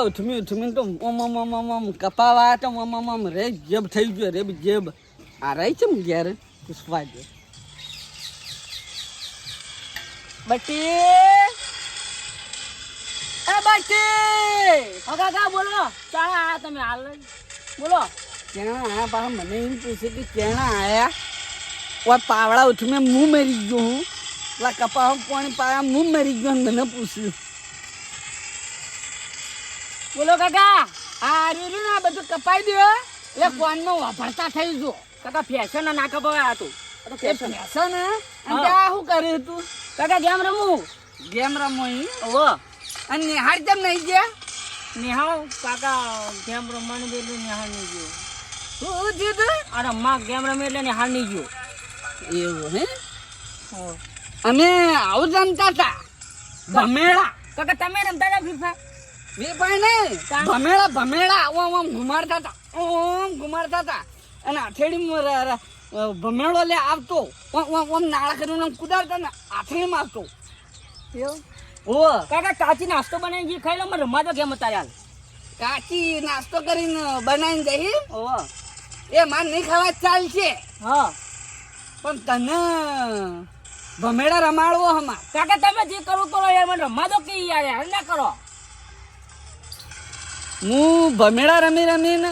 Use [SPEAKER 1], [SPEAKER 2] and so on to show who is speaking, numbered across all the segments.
[SPEAKER 1] પાવડા ઉઠમી ઉઠમી તો ઓમ ઓમ ઓમ ઓમ ઓમ કપાવા તો ઓમ ઓમ ઓમ રે જેબ થઈ ગયો, રે જેબ. આ રહી છે ને ઘેર? પુષ્પા જે બટી એ બટી
[SPEAKER 2] કાકા કા બોલો. ચાલે આ તમે હાલ? બોલો.
[SPEAKER 1] કેણા આયા, પાછા મને એમ પૂછે કે કેણા આયા? ઓ પાવડા ઉઠમે મું મરી ગયો હું. પેલા કપાવા પાણી પાયા મું મરી ગયો મને પૂછ્યું.
[SPEAKER 2] બોલો કાકા
[SPEAKER 1] આ રીરું ને આ બધું કપાઈ દો એટલે ફોનમાં વાપરતા થઈ જો
[SPEAKER 2] કાકા ફેશન ના કપાવ્યા હતું આ તો.
[SPEAKER 1] એ
[SPEAKER 2] ફેશન
[SPEAKER 1] અને
[SPEAKER 2] હા.
[SPEAKER 1] શું કર્યું તું
[SPEAKER 2] કાકા ગેમ રમું?
[SPEAKER 1] ગેમ રમો
[SPEAKER 2] ઓહો.
[SPEAKER 1] અને નિહાળ કેમ નહીં ગયા?
[SPEAKER 2] નિહાળ કાકા ગેમ રમવાનું એટલે નિહાળ નહીં ગયો.
[SPEAKER 1] શું થયું તું
[SPEAKER 2] આ રમવા ગેમ રમે એટલે નિહાળ નહીં ગયો.
[SPEAKER 1] એવું હે. અમે આવું જમતા હતા ભમેળા
[SPEAKER 2] કાકા તમે રમતા હતા ફીફા?
[SPEAKER 1] વીભાઈ નહીં
[SPEAKER 2] કા?
[SPEAKER 1] ભમેડા ભમેળા ઓમ ઓમ ઘુમાડતા હતા. ઓમ ઘુમાડતા હતા. અને ર- ર- લે આવતો. ઓમ નાળા કરીને આમ કુદાડતા ને આથેડીમાં મારતો ઓ
[SPEAKER 2] કાકા કાચી નાસ્તો બનાવી જે ખાઈ લો મને રમવા તો કેમ અત્યારે હાલ.
[SPEAKER 1] કાચી નાસ્તો કરીને બનાવીને જઈ.
[SPEAKER 2] ઓહો
[SPEAKER 1] એ માર નહીં ખાવા ચાલશે.
[SPEAKER 2] હા.
[SPEAKER 1] પણ તને ભમેડા રમાડવો હમા
[SPEAKER 2] કાકા તમે જે કરો કરો યાર મને રમવા દો કે યાર યાર ના કરો.
[SPEAKER 1] હું ભમેડા રમી રમીને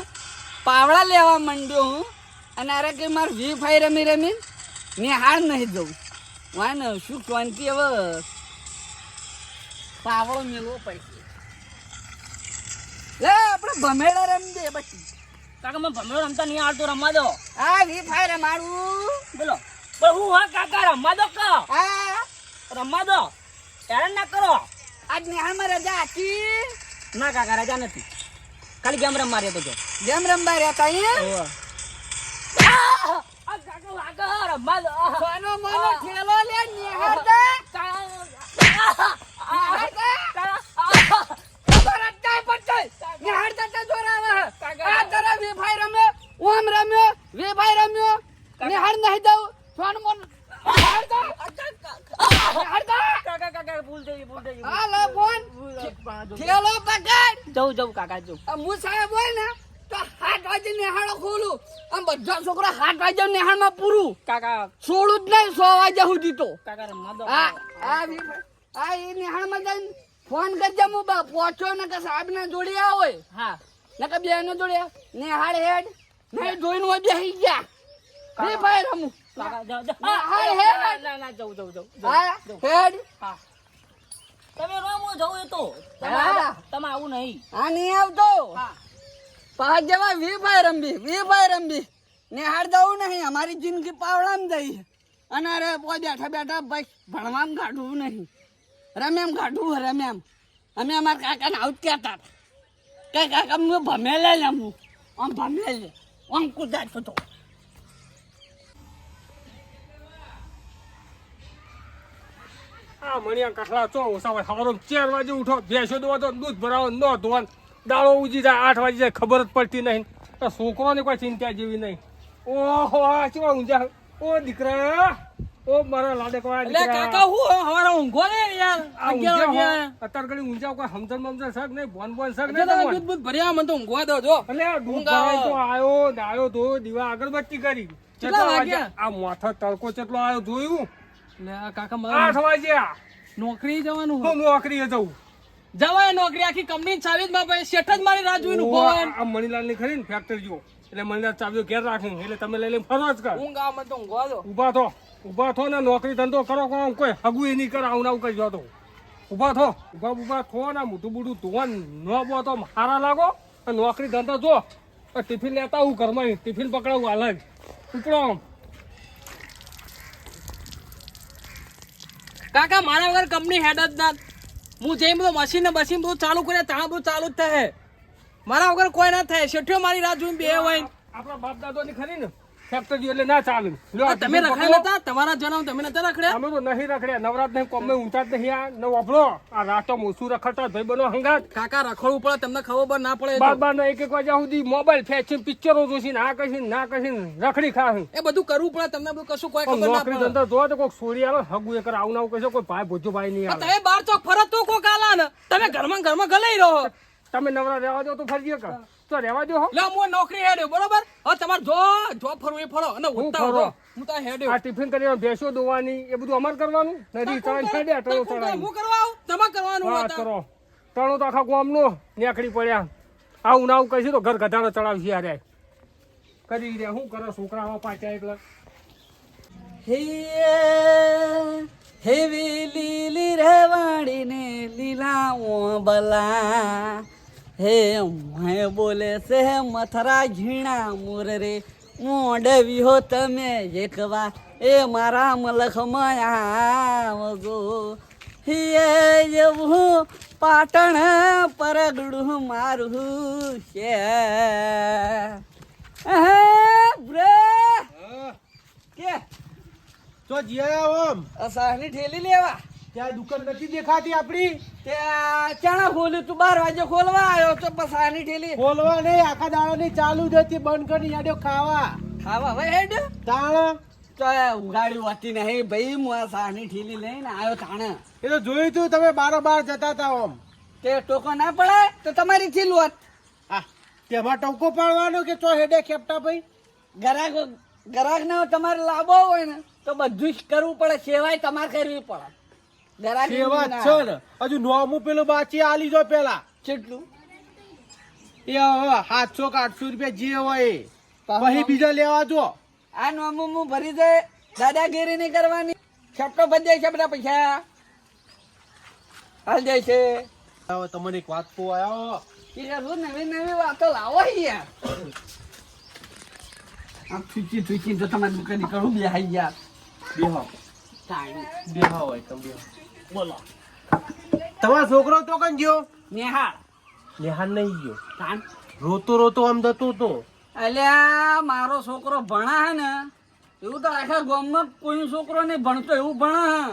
[SPEAKER 1] પાવડા લેવા માંડ્યો હું અને અરે કે મારે વી ફાઈ રમી રમી મેં હાર નહીં જવું વાય ને શું શાંતિ હવે પાવડો મેળવો પૈસે લે આપણે ભમેડા રમી દે પછી.
[SPEAKER 2] કાકા મને ભમેડો રમતા નહીં આવડતું રમવા દો.
[SPEAKER 1] આ વી ફાઈ રમાડું.
[SPEAKER 2] બોલો. પણ હું હા કાકા રમવા દો કહો
[SPEAKER 1] આ
[SPEAKER 2] રમવા દો. હેરાન ના કરો.
[SPEAKER 1] આજ નિહાળમાં રજા હતી
[SPEAKER 2] ના કાકા રજા નથી. ખાલી ગેમ રમવા રહેતો જો.
[SPEAKER 1] જેમ રમવા રહેતા અહીંયા? રમ્યો ઓમ રમ્યો નિહાળ નહીં દઉં. સોનો મોનો
[SPEAKER 2] જવું જવું કાકા જવું
[SPEAKER 1] હું. સાહેબ હોય ને તો હાથ વાગે નિહાળો ખોલું આમ બધા છોકરા હાથ વાગે નિહાળમાં પૂરું
[SPEAKER 2] કાકા
[SPEAKER 1] છોડું જ નહીં સો વાગ્યા સુધી તો આ એ નિહાળમાં જઈને ફોન કરજે હું. બા પહોંચો ને કે સાહેબ ને જોડે આવો
[SPEAKER 2] હા.
[SPEAKER 1] ને કે બે ને જોડે. નિહાળ હેડ નહીં જોઈને હોય બેસી ગયા રમું
[SPEAKER 2] તમે રમો જવું એ તો. તમે. આવો. નહીં.
[SPEAKER 1] આ નહીં આવતો.
[SPEAKER 2] હા.
[SPEAKER 1] પાંચ જેવા રમવી વી રમવી નિહાળ જવું નહીં અમારી જિંદગી પાવડામાં જઈ અને અરે બેઠા બેઠા ભાઈ ભણવામાં કાઢવું નહીં. રમ્યામ કાઢવું રમ્યામ અમે અમારા કાકાને આવું કહેતા હતા. કે કાકા હું ભમેલે રમું આમ ભમેલે આમ કુદાડતો હતો.
[SPEAKER 3] આ મણિયા કઠલા ચો સવારે સવારે ચાર વાગે ઉઠો ભેંસો દોવા તો દૂધ ભરાવો ન ધોવાન દાળો ઉજી જાય આઠ વાગે જાય ખબર જ પડતી નહીં. છોકરોને કોઈ ચિંતા જેવી નહીં. ઓહો આ ઊંઝા. ઓ દીકરા ઓ મારા લાડે કોઈ
[SPEAKER 2] એટલે કાકા હું હવારે ઊંઘો ને યાર.
[SPEAKER 3] આ
[SPEAKER 2] અગિયાર
[SPEAKER 3] ઊંઝા અત્યારે ઘડી ઊંઝા કોઈ સમજણ મમજણ શક નહીં બોન બોન
[SPEAKER 2] એટલે
[SPEAKER 3] નહીં
[SPEAKER 2] તમે. દૂધ બૂધ ભર્યા મને તો ઊંઘવા દો જો.
[SPEAKER 3] એટલે દૂધ. ભરાય તો આયો દાયો ધો દીવા અગરબત્તી કરી.
[SPEAKER 2] કેટલા વાગ્યા?
[SPEAKER 3] આ માથા તડકો કેટલો આવ્યો જોયું?
[SPEAKER 2] લે આ કાકા
[SPEAKER 3] આઠ
[SPEAKER 2] મારે
[SPEAKER 3] વાગ્યા
[SPEAKER 2] નોકરી જવાનું
[SPEAKER 3] હું નોકરીએ જવું
[SPEAKER 2] જવાય નોકરી આખી કંપની ચાવી જ માં શેઠ જ મારી રાહ જોઈને ઊભો
[SPEAKER 3] આ મણીલાલની ખરી ને ફેક્ટરી જો એટલે મણીલાલ ચાવીઓ ઘેર રાખું એટલે તમે લઈ લઈને ફરો જ કર
[SPEAKER 2] ઊંઘ મને તો ઊંઘવા દો
[SPEAKER 3] ઊભા થો. ઊભા થો ને નોકરી ધંધો કરો કોણ કોઈ હગુ એ નહીં કરે આવું ને આવું કઈ જતો ઊભા થો. ઊભા ઊભા થો ને મોટું મોટું ધોવાન ન બો તો હારા લાગો. નોકરી ધંધો જો ટિફિન લેતા હું ઘરમાં ટિફિન પકડાવું અલગ. ઉપડો
[SPEAKER 2] કાકા, મારા વગર કંપની હેડ જ ના. હું જઈ બધું મશીન ને મશીન બધું ચાલુ કરે ત્યાં બધું ચાલુ જ થાય. મારા વગર કોઈ ના થાય. શેઠિયો મારી રાહ જોઈને બે હોય.
[SPEAKER 3] આપણા બાપ દાદો ની ખરી ને? ફેક્ટરી એટલે ના ચાલે. લ્યો,
[SPEAKER 2] તમે રખડ્યા
[SPEAKER 3] પકડો.
[SPEAKER 2] તમારા જન્મ તમે નતા રખડ્યા?
[SPEAKER 3] અમે તો નહીં રખડ્યા. નવરાત નહીં કોમે ઊંચા જ નહીં આ. ન વાપરો. આ રાતો મોસું રખડતા ભાઈ બનો હંગાત.
[SPEAKER 2] કાકા રખડવું પડે તમને ખબર ના પડે
[SPEAKER 3] બાર બાર એક એક વાગ્યા સુધી મોબાઈલ ફેંચીને પિક્ચરો જોશી ના કશી ના કશી રખડી ખાહી
[SPEAKER 2] એ બધું કરવું પડે તમને બધું કશું કોઈ ખબર ના પડે.
[SPEAKER 3] ધંધો જોવા તો કોઈક સોરી આવે હગુ એક આવું ના કહેશો કોઈ ભાઈ ભોજો ભાઈ નહીં આવે.
[SPEAKER 2] તમે બાર ચોક ફરત તો કોક આલા ને તમે ઘરમાં ઘરમાં ગલાઈ રહો.
[SPEAKER 3] તમે નવરા રહેવા દો તો ફરજી કર તો રહેવા દો
[SPEAKER 2] લે હું નોકરી હેડ્યો બરોબર? હવે તમારે જો જો ફરવું એ ફરો અને
[SPEAKER 3] હું ફરો.
[SPEAKER 2] હું તો હેડ્યો
[SPEAKER 3] આ ટિફિન કરીને ભેંસો દોવાની એ બધું અમાર કરવાનું? નદી ચણ છેડે ટળો
[SPEAKER 2] હું
[SPEAKER 3] ચડાવી
[SPEAKER 2] કરવા આવું? તમારે કરવાનું
[SPEAKER 3] વાત
[SPEAKER 2] હતા.
[SPEAKER 3] કરો. ત્રણો તો આખા ગામનો નેકડી પડ્યા. આવું ના આવું કહીશું તો ઘર ગધાડો ચડાવશે યાર કરી દે શું કરો? છોકરાઓ પાછા એટલે
[SPEAKER 1] હે હેવી લીલી રેવાડીને લીલા ઓબલા હે મેં બોલે છે મથરા ઝીણા મોર રે મોડવી હો તમે એકવા એ મારા મલખમાં આવજો. હે એવું પાટણ પરગડું મારું છે. અહે, બ્રે કે?
[SPEAKER 4] તો જીયા ઓમ
[SPEAKER 1] અસાહની ઠેલી લેવા?
[SPEAKER 4] ત્યાં દુકાન નથી દેખાતી આપણી?
[SPEAKER 1] ત્યાં ચણા ખોલ્યું તું બાર વાગે ખોલવા આવ્યો તો પસાની ઠેલી
[SPEAKER 4] ખોલવા નહીં આખા દાડાની ચાલુ જ હતી બંધ કરી યાડ્યો ખાવા.
[SPEAKER 1] ખાવા હવે હેડ.
[SPEAKER 4] તાણ?
[SPEAKER 1] તો ઉગાડી હતી નહીં ભાઈ હું આ સાહની ઠેલી લઈને આવ્યો તાણ.
[SPEAKER 4] એ તો જોયું તું તમે બારો બાર જતા હતા ઓમ
[SPEAKER 1] તે ટોકો ના પડે તો તમારી થેલું હોત.
[SPEAKER 4] તેમાં ટવકો પાડવાનો કે ચો હેડે ખેપટા ભાઈ?
[SPEAKER 1] ગરાક ગરાક તમારે લાવવો હોય ને તો બધું જ કરવું પડે સેવાય તમારે કરવી પડે.
[SPEAKER 4] સેવા છે ને હજુ નોમું પેલું બાચી આલી જો પેલા.
[SPEAKER 1] કેટલું?
[SPEAKER 4] એ હવે સાતસો કે આઠસો રૂપિયા જે હોય એ. પછી બીજા લેવા જો.
[SPEAKER 1] આ નોમું હું ભરી દે. દાદાગીરી નહીં કરવાની. છપટો ભરી છે બધા પૈસા. હાલ જાય છે.
[SPEAKER 4] તમને એક વાત કહું
[SPEAKER 1] કે રોજ નવી નવી વાતો લાવો યાર આમ થૂચી થૂચી તો તમારી દુકાન કરું બે હાઈ યાર
[SPEAKER 4] બેહો.
[SPEAKER 1] ટાઈમ
[SPEAKER 4] બેહો હોય તમે બેહો. બોલો. તમારો છોકરો તો કન ગયો?
[SPEAKER 1] નેહાળ.
[SPEAKER 4] નેહા નહીં ગયો.
[SPEAKER 1] કાન
[SPEAKER 4] રોતો રોતો આમ જતો તો
[SPEAKER 1] અલ્યા મારો છોકરો ભણા હે ને એવું તો આખા ગામમાં કોઈ છોકરો નહીં ભણતો એવું ભણા હે.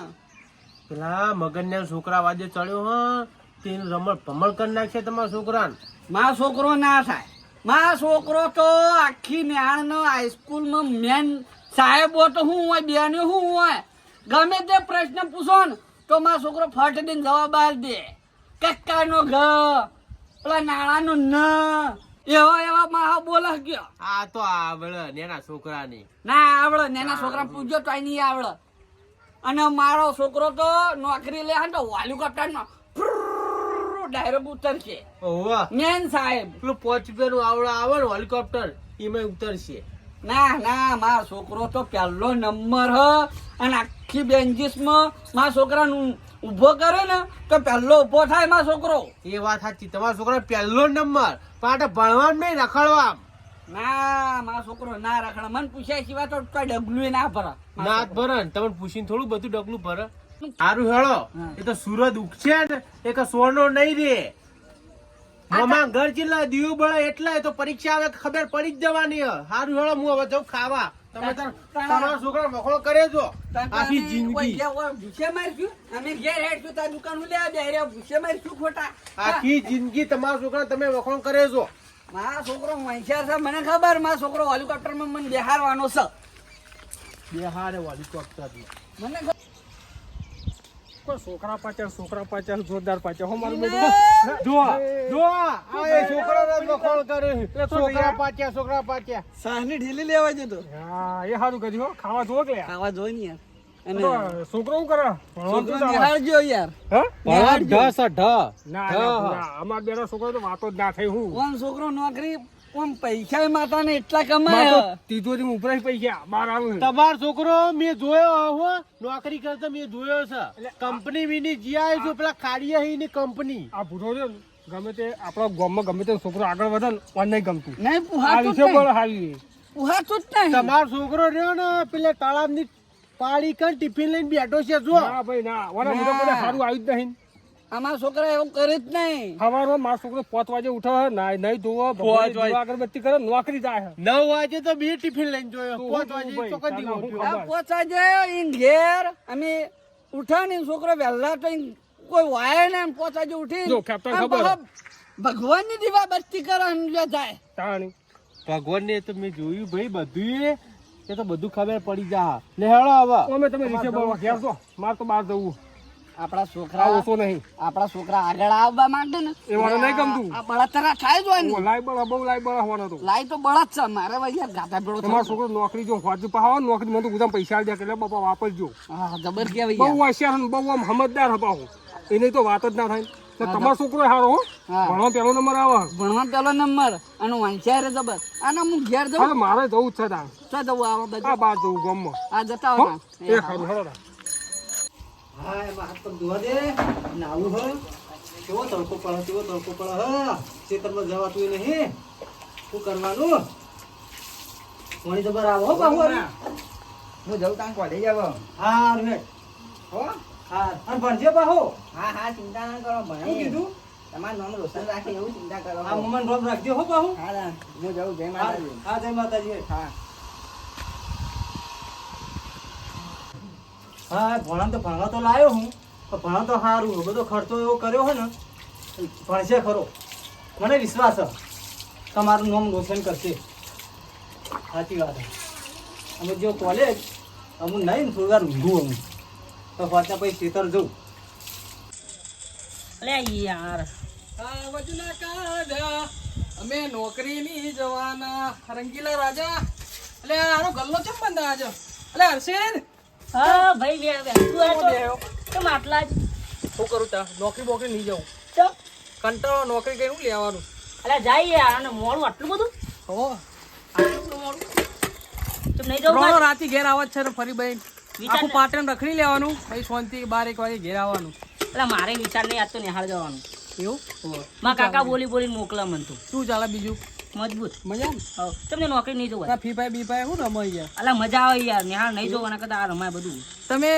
[SPEAKER 4] પેલા મગન છોકરા વાજે ચડ્યો હ તેને રમણ ભમણ કરી નાખશે તમારા છોકરાને.
[SPEAKER 1] મારો છોકરો ના થાય. મારો છોકરો તો આખી નેહાળનો હાઈસ્કૂલમાં મેન સાહેબો તો શું હોય બેન શું હોય. ગમે તે પ્રશ્ન પૂછો ને તો મારો છોકરો ફટ દઈને જવાબ આલ દે. કક્કાનો ઘ પેલા નાણાનો ન એવા એવા મહા બોલે ગયો
[SPEAKER 4] આ તો આવડે નેના છોકરાની.
[SPEAKER 1] ના આવડે નેના છોકરા પૂછજો તો નહીં આવડે. અને મારો છોકરો તો નોકરી લે ને તો વાલ્યુકપ્ટરનો ડાયરેક્ટ ઉતરશે મેન સાહેબ
[SPEAKER 4] પેલું પોચ રૂપિયાનું આવડે આવે ને હેલિકોપ્ટર એમાં ઉતરશે
[SPEAKER 1] ના ના મારો છોકરો તો પહેલો નંબર હ. અને આખી બેન્જીસમાં મારા છોકરાનું ઊભો કરે ને તો પહેલો ઊભો થાય મારો છોકરો.
[SPEAKER 4] એ વાત સાચી. તમારા છોકરા પહેલો નંબર. પાટે ભણવાનું નહીં રખડવા
[SPEAKER 1] ના મારો છોકરો ના રખડે. મને પૂછ્યા સિવાય તો ડગલું ના ભરે
[SPEAKER 4] ના ભરે ને. તમે પૂછીને થોડું બધું ડગલું ભરે. સારું હેળો. એ તો સુરત ઉગશે ને. એ કે સોનો નહીં રે. મામા ઘર ચેટલા દીવ બળે એટલા તો પરીક્ષા આવે ખબર પડી જ જવાની સારું હેળો હું હવે જઉં ખાવા. તમે તમારા છોકરા વખોળો કરે જો આખી જિંદગી.
[SPEAKER 1] ભૂસે મારશું? અમે ઘેર હેડશું તાર દુકાન હું લેવા બે ભૂસે મારશું ખોટા?
[SPEAKER 4] આખી જિંદગી તમારા છોકરા તમે વખોણ કરે છો.
[SPEAKER 1] મારા છોકરો હોશિયાર છે મને ખબર મારા છોકરો હેલિકોપ્ટરમાં મને બેહારવાનો છે.
[SPEAKER 4] બિહારે હેલિકોપ્ટર
[SPEAKER 1] મને.
[SPEAKER 3] કોઈ છોકરા પાછળ છોકરા પાછળ જોરદાર પાછળ. હો મારું બેટું.
[SPEAKER 4] જો જો આ એ છોકરા કરે. પાચ્યા
[SPEAKER 1] સાહની ઢીલી લેવા જતો
[SPEAKER 3] હા એ સારું કર્યું હો. ખાવા જો કે
[SPEAKER 1] ખાવા જોઈ ને યાર. અને
[SPEAKER 3] છોકરો શું કરે?
[SPEAKER 1] છોકરો નિહાળજો યાર.
[SPEAKER 3] હા?
[SPEAKER 1] નિહાળજો.
[SPEAKER 3] ના ના, ના અમાર બેનો છોકરો તો વાતો જ ના થઈ હું.
[SPEAKER 1] ઓમ છોકરો નોકરી? ઓમ પૈસા માતાને એટલા
[SPEAKER 3] માર
[SPEAKER 1] કમાય
[SPEAKER 3] તિજોરી ઉપરાય પૈસા બાર આવે
[SPEAKER 4] તમારો છોકરો મેં જોયો હો નોકરી કરતો મેં જોયો છે. કંપની વિની જીઆઈ છું પેલા કાળિયા ની કંપની
[SPEAKER 3] આ ભૂરો છે ગમે તે આપણા ગામમાં ગમે તે છોકરો આગળ વધે ને મને નહીં ગમતું.
[SPEAKER 1] નહીં પુહાતું જ
[SPEAKER 3] બોલ
[SPEAKER 1] નહીં
[SPEAKER 3] હાલી
[SPEAKER 1] પુહાતું જ નહીં.
[SPEAKER 4] તમાર છોકરો રહ્યો ને પેલા તાળાબની પાડી કર ટિફિન લઈને બેઠો છે જો
[SPEAKER 3] ના ભાઈ ના. વરા મને
[SPEAKER 1] ના.
[SPEAKER 3] સારું આવ્યું જ નહીં.
[SPEAKER 1] અમારા છોકરા એવું કરે જ નહીં.
[SPEAKER 3] સવારમાં મારો છોકરો પાંચ વાગે ઉઠે નાય નહીં ધોવો
[SPEAKER 4] પાંચ વાગે.
[SPEAKER 3] અગરબત્તી કરે નોકરી જાય
[SPEAKER 4] નવ વાગે તો બે ટિફિન લઈને જોયો. પાંચ વાગે
[SPEAKER 3] હું
[SPEAKER 4] દીવો
[SPEAKER 1] પાંચ વાગે ઈન ઘેર અમે ઉઠા ને છોકરો વહેલા તો કોઈ વાય ને એમ પોચા જે ઉઠી
[SPEAKER 3] જો, કેપ્ટન ખબર.
[SPEAKER 1] ભગવાનની દીવા બત્તી કરે સમજ્યા જાય.
[SPEAKER 3] તાણી.
[SPEAKER 4] ભગવાન ને તો મેં જોયું ભાઈ બધું એ તો બધું ખબર પડી જા લે હેળો હવે.
[SPEAKER 3] અમે તમે નીચે બોલવા ઘેર તો માર તો બહાર જવું.
[SPEAKER 1] આપણા છોકરા
[SPEAKER 3] ઓછો નહીં.
[SPEAKER 1] આપણા છોકરા આગળ આવવા માંડે ને.
[SPEAKER 3] એ મને નહીં ગમતું.
[SPEAKER 1] આ બળતરા થાય જ હોય
[SPEAKER 3] ઓ, બળા બહુ લાઈ બળા હોવાનો તો.
[SPEAKER 1] લાઈ તો બળદ છે. મારે ભાઈ યાર ગાતા ભેળો
[SPEAKER 3] તમારો. છોકરો નોકરી જો હોજ પાહો નોકરી મને તો બધા પૈસા દે એટલે બાપા વાપરજો
[SPEAKER 1] હા જબર કેવાય
[SPEAKER 3] બહુ હોશિયાર ને બહુ આમ સમજદાર હતા હું એની તો વાત જ ના થાય. તમારો છોકરો સારો હો.
[SPEAKER 1] હા.
[SPEAKER 3] ભણવા પેલો નંબર આવે.
[SPEAKER 1] ભણવા પેલો નંબર અને વાંચ્યા જબર. અને હું ઘેર જવું
[SPEAKER 3] મારે જવું જ છે
[SPEAKER 1] ત્યાં જવું આવા
[SPEAKER 3] આ
[SPEAKER 1] બધું
[SPEAKER 3] બાર જવું ગામમાં.
[SPEAKER 1] આ જતા
[SPEAKER 3] હો?
[SPEAKER 1] હો?
[SPEAKER 3] એ તાણ.
[SPEAKER 5] હા એમાં હાથ પગ ધોવા દે નાવું હ. કેવો તડકો પડે કેવો તડકો પડે હ. ખેતરમાં જવાતું નહીં. શું કરવાનું? પાણી જબર આવો હો
[SPEAKER 6] હું જઉં તાન કોલેજ આવો.
[SPEAKER 5] હા રે
[SPEAKER 6] હો?
[SPEAKER 5] હા અને ભણજે બાહુ.
[SPEAKER 6] હા હા ચિંતા ના કરો ભણે
[SPEAKER 5] શું કીધું?
[SPEAKER 6] તમારું નામ રોશન રાખે એવું ચિંતા કરો.
[SPEAKER 5] હા મમન રોમ રાખજો હો બાહુ.
[SPEAKER 6] હા હું જઉં જય માતાજી.
[SPEAKER 5] હા જય માતાજી
[SPEAKER 6] હા.
[SPEAKER 5] હા ભણા તો ભણવા તો લાવ્યો હું પણ ભણા તો સારું બધો ખર્ચો એવો કર્યો હોય ને ભણશે ખરો. મને વિશ્વાસ છે. તમારું નામ રોશન કરશે. સાચી વાત છે. અમે જો કોલેજ અમુક નહીં ને થોડી વાર ઊંઘું અમુક તો પાછા પછી ખેતર જવું.
[SPEAKER 2] અલે યાર. કાવજના કાઢ્યા અમે નોકરીની જવાના. રંગીલા રાજા. એટલે આનો ગલ્લો ચમ બંધ આજો એટલે હર્ષેન
[SPEAKER 7] હા ભાઈ બે બે તું આ તો કેમ આટલા જ.
[SPEAKER 2] શું કરું તા નોકરી બોકરી નહીં જાઉં.
[SPEAKER 7] તો
[SPEAKER 2] કંટાળો નોકરી કઈ લેવાનું
[SPEAKER 7] અલા જાય યાર અને મોડું આટલું બધું?
[SPEAKER 2] હો.
[SPEAKER 7] આટલું બધું મોડું નહીં
[SPEAKER 2] ત્રણ રાતી ઘેર આવત છે ને ફરી બઈ આખું પાટણ રખડી લેવાનું. પછી શાંતિ બાર એક વાગે ઘેર આવવાનું.
[SPEAKER 7] એટલે મારે વિચાર નહીં આજ તો નિહાળ જવાનું.
[SPEAKER 2] એવું?
[SPEAKER 7] મારા કાકા બોલી બોલી મોકલા મન તું.
[SPEAKER 2] શું ચાલે બીજું?
[SPEAKER 7] મજબૂત.
[SPEAKER 2] મજા
[SPEAKER 7] તમને નોકરી નહીં જોવાય
[SPEAKER 2] ફી ફાઈ બી ફાઈ શું રમો ગયા?
[SPEAKER 7] અલા મજા આવે યાર. નિહાળ નહીં જોવાના કરતા આ રમાય બધું.
[SPEAKER 2] તમે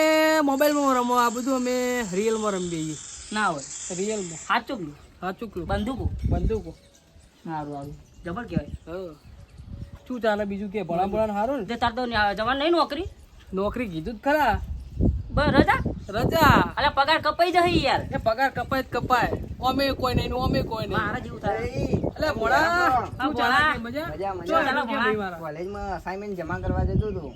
[SPEAKER 2] મોબાઈલમાં રમો આ બધું અમે રિયલમાં રમીએ છીએ
[SPEAKER 7] ના હોય.
[SPEAKER 2] રિયલમાં.
[SPEAKER 7] સાચું કયું
[SPEAKER 2] સાચું કયું
[SPEAKER 7] બંદૂકો.
[SPEAKER 2] બંદૂકો.
[SPEAKER 7] સારું સારું. જબર કહેવાય.
[SPEAKER 2] હા. શું ચાલે? બીજું કે ભણા ભણા સારું ને?
[SPEAKER 7] તાર તો જવાનું નહીં નોકરી?
[SPEAKER 2] નોકરી કીધું જ ખરા.
[SPEAKER 7] રજા?
[SPEAKER 2] રજા.
[SPEAKER 7] અલા પગાર કપાઈ જશે યાર.
[SPEAKER 2] એ પગાર કપાય જ કપાય. ઓમે કોઈ નહીં ઓમે કોઈ નહીં.
[SPEAKER 7] મારા જેવું થાય.
[SPEAKER 2] એટલે ભણા શું ચાલે મજા?
[SPEAKER 6] મજા મજા. કોલેજમાં અસાઇનમેન્ટ જમા કરવા જતો તો.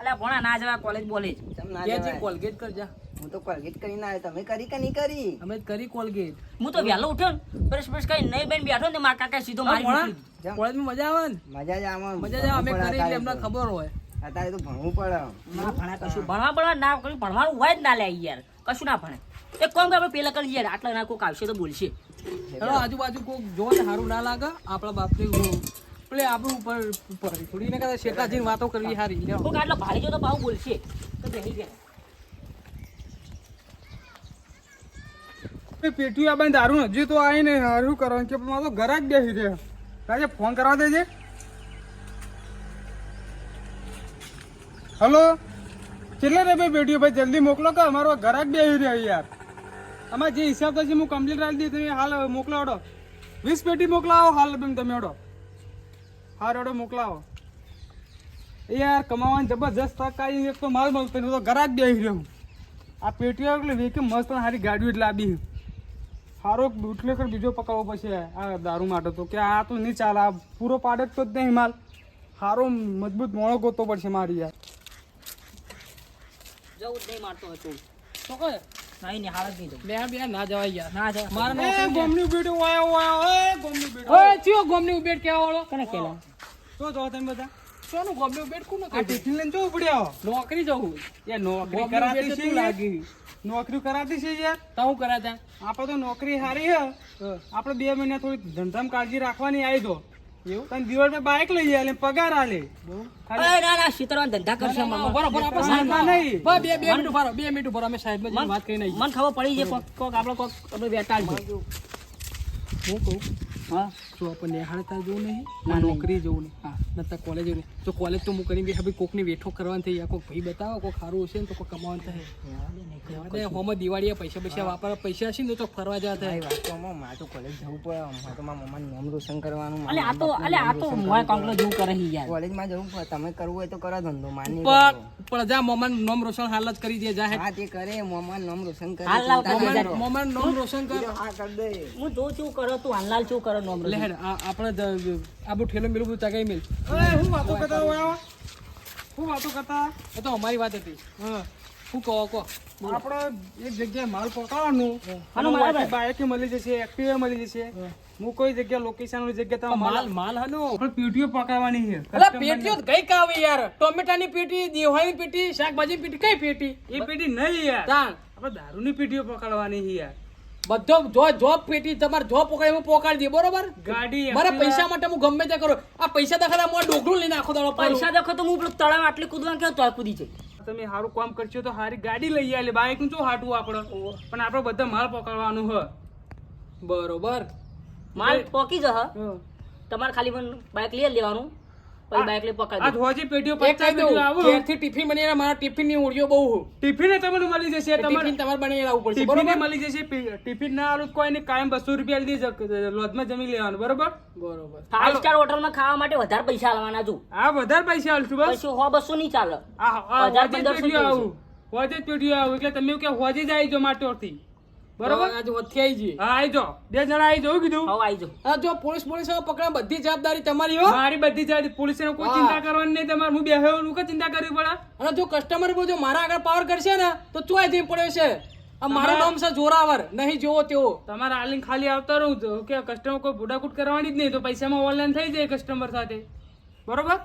[SPEAKER 7] અલા ભણા ના જવા કોલેજ બોલેજ
[SPEAKER 6] ચમ ના
[SPEAKER 2] કે જે
[SPEAKER 6] જવાય.
[SPEAKER 2] કોલગેટ કરજા
[SPEAKER 6] હું તો કોલગેટ કરીને આવ્યો. તમે કરી કે નહીં કરી?
[SPEAKER 2] અમે જ કરી કોલગેટ.
[SPEAKER 7] હું તો વહેલો ઉઠ્યો ને. બ્રશ બ્રશ કઈ નહીં બેન બેઠો ને મારા કાકા સીધો મારી
[SPEAKER 2] કોલેજમાં મજા આવે ને?
[SPEAKER 6] મજા જ આવે.
[SPEAKER 2] મજા જ આવે. અમે કરી એટલે એમને ખબર હોય.
[SPEAKER 6] અત્યારે તો ભણવું પડે
[SPEAKER 7] ના ભણે કશું. ભણવા ભણવા ના કશું ભણવાનું હોય જ ના લે યાર. કશું ના ભણે. એક કોમ કે આપણે પેલા કરી યાર. આટલા ના કોક આવશે તો બોલશે.
[SPEAKER 2] ચલો આજુબાજુ કોક જો ને સારું ના લાગે. આપણા બાપને પેલે આપણું ઉપર ઉપર. થોડી ને કદાચ શેઠા જઈને વાતો કરવી સારી
[SPEAKER 7] કોક આટલો ભારે જો તો બહુ બોલશે. તો બેહી ગયા.
[SPEAKER 8] એ આ બંધ દારૂ હજી તો આવીને હારું કરવાનું કે મારો ઘરાક બેસી રહે રાજે ફોન કરવા દેજે. હલો? કેટલા રે ભાઈ બેઠ્યો ભાઈ, જલ્દી મોકલો કે અમારો ઘરાક આવી રહ્યો યાર. અમારે જે હિસાબ થશે હું કમ્પ્લીટ રાખી દઈએ તમે હાલ મોકલાવડો. વીસ પેટી મોકલાવો હાલ બેન તમે ઓડો. હાર ઓડો મોકલાવો. યાર, કમાવાની જબરજસ્ત તક આવી એક તો માલ મળતો નહીં તો ઘરાક આવી રહ્યો. આ પેટીઓ એટલે વેકે મસ્ત સારી ગાડીઓ એટલે લાવી સારો બુટલેકર બીજો પકડવો પછી આ દારૂ માટે તો કે આ તો નહીં ચાલે, આ પૂરો પાડે તો જ નહીં માલ. સારો મજબૂત મોળો ગોતો પડશે મારી યાર.
[SPEAKER 7] જવું જ નહીં મારતો હતો.
[SPEAKER 2] તો કહે
[SPEAKER 7] નહીં ને હાલ નહીં જવું.
[SPEAKER 2] બે બે ના જવાય યાર.
[SPEAKER 7] ના જાય
[SPEAKER 2] મારે
[SPEAKER 8] એ
[SPEAKER 2] નોકરી
[SPEAKER 8] ગોમની બેટી વાયો વાયો એ ગોમની બેટી
[SPEAKER 2] ઓય ચિયો ગોમની ઉબેટ કેવા વાળો
[SPEAKER 7] કને કેલા
[SPEAKER 8] તો જો તમે બધા?
[SPEAKER 2] સોનું ગોમની ઉબેટ કોને
[SPEAKER 8] આ ટિફિન લઈને જો ઉપડ્યા
[SPEAKER 2] નોકરી જવું
[SPEAKER 8] એ નોકરી કરાતી છે
[SPEAKER 2] લાગી.
[SPEAKER 8] નોકરી કરાતી છે યાર.
[SPEAKER 2] તા હું કર્યા તા
[SPEAKER 8] આપણે તો નોકરી સારી હે. આપણે બે મહિના થોડી ધંધામાં કાળજી રાખવાની આવી દો એવું? તને બાઇક લઈ જાય પગાર આલે.
[SPEAKER 7] ના ના શીતળવાન ધંધા કરશે
[SPEAKER 2] આપણે સાહેબ
[SPEAKER 8] નહીં.
[SPEAKER 2] બે બે મિનિટ ઊભા બે મિનિટ ઊભા રહો, અમે સાહેબને વાત કરીને આવીએ.
[SPEAKER 7] મને ખબર પડી છે કોક કોક આપણે કોક આપણે
[SPEAKER 2] હું કહું?
[SPEAKER 7] હા
[SPEAKER 2] જો આપણને નિહાળતા જવું નહીં
[SPEAKER 7] ના,
[SPEAKER 2] નોકરી જવું નહીં. હા નતા કોલેજ જવું તો કોલેજ તો હું કરી બે ભાઈ કોકની વેઠો કરવાની થઈ યા કોક ભાઈ બતાવો કોક સારું હશે ને તો કોઈ કમાવાનું થાય. હોમાં દિવાળીએ પૈસા પૈસા વાપરવા પૈસા હશે ને તો ફરવા જવા થાય.
[SPEAKER 6] વાત તો મારે તો કોલેજ જવું પડે મારે તો મારા મમ્માનું નામ રોશન કરવાનું
[SPEAKER 7] અલે આ તો અલે આ તો મોય કોંકલો જેવું કરે યાર.
[SPEAKER 6] કોલેજમાં જવું પડે તમે કરવું હોય તો કરો ધંધો માની
[SPEAKER 2] પણ પણ જા મમ્માનું નામ રોશન હાલ જ કરી દે જા હા.
[SPEAKER 6] તે કરે મમ્માનું નામ રોશન કરે
[SPEAKER 7] હાલ લાવ
[SPEAKER 6] ચિંતા ના
[SPEAKER 7] તમે
[SPEAKER 6] કરો.
[SPEAKER 2] મોમાન નામ રોશન કર.
[SPEAKER 6] હા કર દે.
[SPEAKER 7] હું જો છું કરો તું હાલલાલ છું કરો? નોમ
[SPEAKER 2] લે આપણે આબુ ઠેલો મેલું બધું ચગાઈ મેલ.
[SPEAKER 8] હું વાતો કરતા હોય આવા? હું વાતો કરતા?
[SPEAKER 2] એ તો અમારી વાત હતી.
[SPEAKER 8] હા.
[SPEAKER 2] શું કહો કહો.
[SPEAKER 8] આપણે એક જગ્યાએ માલ
[SPEAKER 7] પહોંચાડવાનું?
[SPEAKER 8] બાઇક મળી જશે એક્ટિવ મળી જશે. હું. કોઈ જગ્યા લોકેશન વાળી જગ્યા તમે
[SPEAKER 2] માલ માલ હનો
[SPEAKER 8] પણ પેટીઓ પકડવાની છે.
[SPEAKER 2] અલા પેટીઓ તો કઈ કાવે યાર? ટોમેટાની પેટી દેવાની પેટી શાકભાજી પેટી કઈ પેટી?
[SPEAKER 8] એ પેટી નહીં યાર. આપણે દારૂની પેટીઓ પકડવાની છે યાર.
[SPEAKER 2] બધો જો જોબ પેટી તમારે જોબ પોકાય હું પોકાડી દે બરોબર?
[SPEAKER 8] ગાડી
[SPEAKER 2] મારા પૈસા માટે હું ગમે તે કરો. આ પૈસા દખલા હું ડોગરું લઈને આખો દાડો.
[SPEAKER 7] પૈસા દેખો તો હું પેલું તળાવ આટલી કૂદવા કેવો તો કૂદી જાય?
[SPEAKER 8] તમે સારું કામ કરશો તો સારી ગાડી લઈ આવે બાઇકનું શું હાટવું આપણે પણ આપણે બધા માલ પકડવાનું હ.
[SPEAKER 2] બરોબર.
[SPEAKER 7] માલ પોકી જ
[SPEAKER 8] હ.
[SPEAKER 7] તમારે ખાલી મને બાઇક લઈ લેવાનું. પછી બાઇક લઈ
[SPEAKER 8] ધોજી પેટીઓ પચાસ પેટીઓ આવું.
[SPEAKER 2] ઘેરથી ટિફિન બની મારા ટિફિનની ઓળીઓ બહુ
[SPEAKER 8] ટિફિન તમને મળી જશે તમારે
[SPEAKER 2] તમારે બની લાવવું પડશે
[SPEAKER 8] ટિફિન મળી જશે ટિફિન ના આલું કોઈ ને કાયમ બસો રૂપિયા જશે લોજમાં જમી લેવાનું બરોબર?
[SPEAKER 2] બરોબર.
[SPEAKER 7] ફાઈવ સ્ટાર હોટલમાં ખાવા માટે વધારે પૈસા આલવાના જો.
[SPEAKER 8] હા વધારે પૈસા આલશું બસ.
[SPEAKER 7] હો બસો નહીં ચાલે. હજાર પંદરસો
[SPEAKER 8] આવું. હોજે પેટીઓ આવું એટલે તમે કે હોજે જ આવી જાઓ માટોરથી બરોબર?
[SPEAKER 2] આજે વચ્ચે આવી જઈએ.
[SPEAKER 8] હા આવી જો બે જણા આવી જાઓ કીધું?
[SPEAKER 7] હવે આવી જો
[SPEAKER 2] હા જો પોલીસ પોલીસ પકડા બધી જવાબદારી તમારી હો.
[SPEAKER 8] મારી બધી જવાબદારી. પોલીસ કોઈ ચિંતા કરવાની નહીં. તમારે હું બેહ્યો હું કે ચિંતા કરવી પડે?
[SPEAKER 2] અને જો કસ્ટમર બોજો મારા આગળ પાવર કરશે ને તો ચોય જઈ પડ્યો છે? આ મારું નામ છે જોરાવર નહીં જોવો તેવો
[SPEAKER 8] તમારે આલિંગ ખાલી આવતા રહું. તો કે કસ્ટમર કોઈ બુડાકૂટ કરવાની જ નહીં તો પૈસામાં ઓનલાઈન થઈ જાય કસ્ટમર સાથે. બરોબર?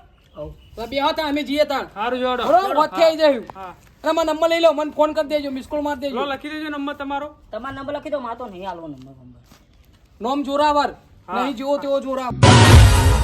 [SPEAKER 2] તો બે હતા અમે જઈએ તાણ
[SPEAKER 8] સારું જોડો.
[SPEAKER 2] બરોબર? વચ્ચે આવી જયું
[SPEAKER 8] હા.
[SPEAKER 2] અને મને નંબર લઈ લો મને ફોન કરી દેજો મિસ કોલ મારી દેજો.
[SPEAKER 8] લખી દેજો નંબર તમારો.
[SPEAKER 7] તમારો નંબર લખી દો માતો નહીં આલવો નંબર નંબર.
[SPEAKER 2] નોમ જોરાવર નહીં જોવો તેવો જોરાવર.